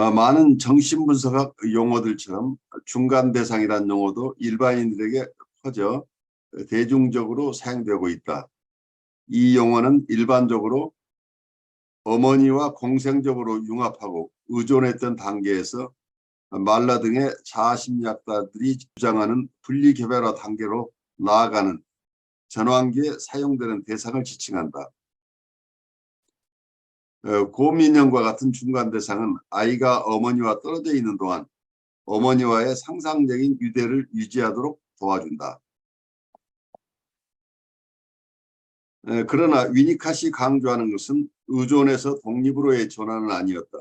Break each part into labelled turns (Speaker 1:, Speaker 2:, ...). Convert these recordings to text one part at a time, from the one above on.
Speaker 1: 어, 많은 정신분석학 용어들처럼 중간 대상이라는 용어도 일반인들에게 퍼져 대중적으로 사용되고 있다. 이 용어는 일반적으로 어머니와 공생적으로 융합하고 의존했던 단계에서 말라 등의 자아심리학자들이 주장하는 분리개별화 단계로 나아가는 전환기에 사용되는 대상을 지칭한다. 어, 고민형과 같은 중간 대상은 아이가 어머니와 떨어져 있는 동안 어머니와의 상상적인 유대를 유지하도록 도와준다. 에, 그러나 위니카시 강조하는 것은 의존에서 독립으로의 전환은 아니었다.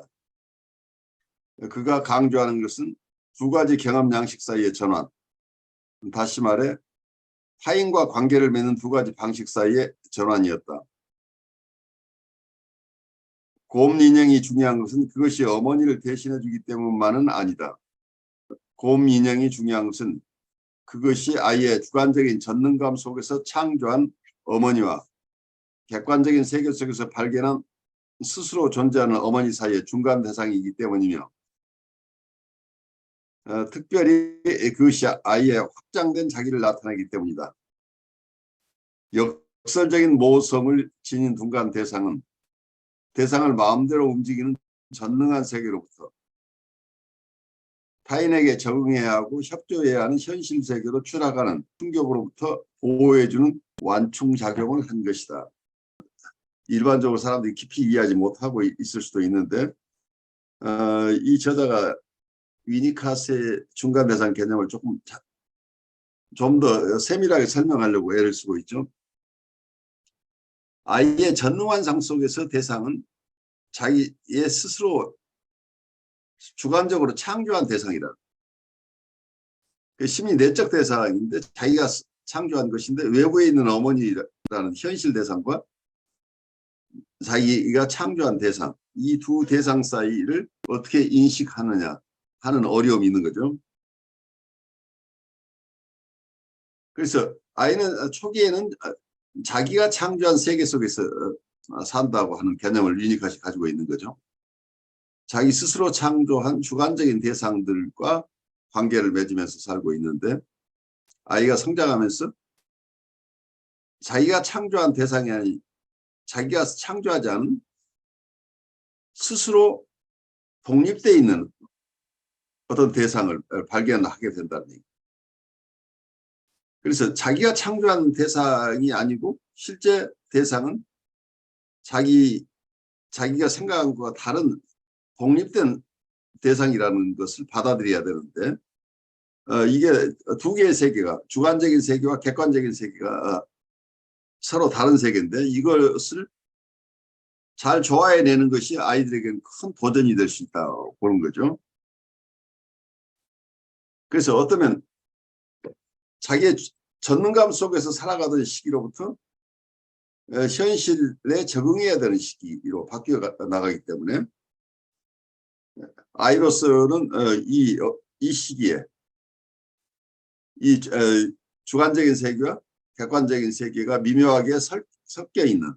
Speaker 1: 그가 강조하는 것은 두 가지 경험 양식 사이의 전환. 다시 말해 타인과 관계를 맺는 두 가지 방식 사이의 전환이었다. 곰 인형이 중요한 것은 그것이 어머니를 대신해 주기 때문만은 아니다. 곰 인형이 중요한 것은 그것이 아이의 주관적인 전능감 속에서 창조한 어머니와 객관적인 세계 속에서 발견한 스스로 존재하는 어머니 사이의 중간 대상이기 때문이며 어, 특별히 그것이 아이의 확장된 자기를 나타내기 때문이다. 역설적인 모성을 지닌 중간 대상은 대상을 마음대로 움직이는 전능한 세계로부터 타인에게 적응해야 하고 협조해야 하는 현실 세계로 추락하는 충격으로부터 보호해주는 완충작용을 한 것이다. 일반적으로 사람들이 깊이 이해하지 못하고 있을 수도 있는데 어, 이 저자가 위니카스의 중간 대상 개념을 조금 좀 더 세밀하게 설명하려고 애를 쓰고 있죠. 아이의 전능환상 속에서 대상은 자기의 스스로 주관적으로 창조한 대상이다. 그 심히 내적 대상인데 자기가 창조한 것인데 외부에 있는 어머니라는 현실 대상과 자기가 창조한 대상 이 두 대상 사이를 어떻게 인식하느냐 하는 어려움이 있는 거죠. 그래서 아이는 초기에는 자기가 창조한 세계 속에서 산다고 하는 개념을 유니카시 가지고 있는 거죠. 자기 스스로 창조한 주관적인 대상들과 관계를 맺으면서 살고 있는데 아이가 성장하면서 자기가 창조한 대상이 아닌 자기가 창조하지 않은 스스로 독립되어 있는 어떤 대상을 발견하게 된다는 얘기. 그래서 자기가 창조한 대상이 아니고 실제 대상은 자기 자기가 생각한 것과 다른 독립된 대상이라는 것을 받아들여야 되는데 어, 이게 두 개의 세계가 주관적인 세계와 객관적인 세계가 서로 다른 세계인데 이것을 잘 조화해내는 것이 아이들에게는 큰 도전이 될 수 있다고 보는 거죠. 그래서 어쩌면 자기의 전능감 속에서 살아가던 시기로부터 현실에 적응해야 되는 시기로 바뀌어 나가기 때문에 아이로서는 어, 이, 어, 이 시기에 이 주관적인 세계와 객관적인 세계가 미묘하게 섞여 있는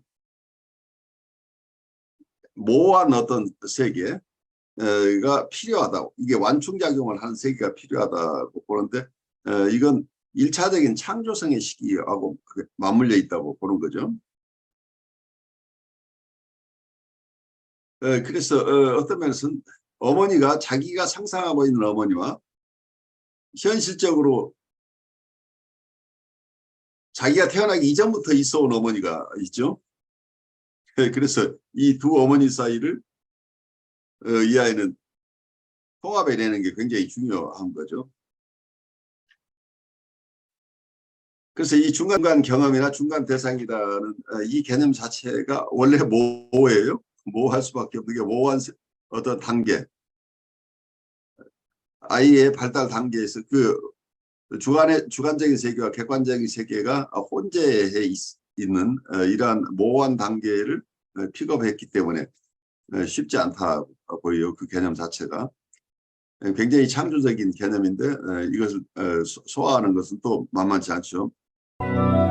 Speaker 1: 모호한 어떤 세계가 필요하다. 이게 완충작용을 하는 세계가 필요하다고 보는데 이건 일차적인 창조성의 시기하고 맞물려 있다고 보는 거죠. 그래서 어떤 면에서는 어머니가 자기가 상상하고 있는 어머니와 현실적으로 자기가 태어나기 이전부터 있어 온 어머니가 있죠. 그래서 이 두 어머니 사이를 이 아이는 통합해내는 게 굉장히 중요한 거죠. 그래서 이 중간 경험이나 중간 대상이라는 이 개념 자체가 원래 뭐예요? 모호할 수밖에 없는 게 모호한 어떤 단계 아이의 발달 단계에서 그 주관의 주관적인 세계와 객관적인 세계가 혼재해 있, 는 이러한 모호한 단계를 픽업했기 때문에 쉽지 않다 보여요. 그 개념 자체가 굉장히 창조적인 개념인데 이것을 소화하는 것은 또 만만치 않죠. Thank you.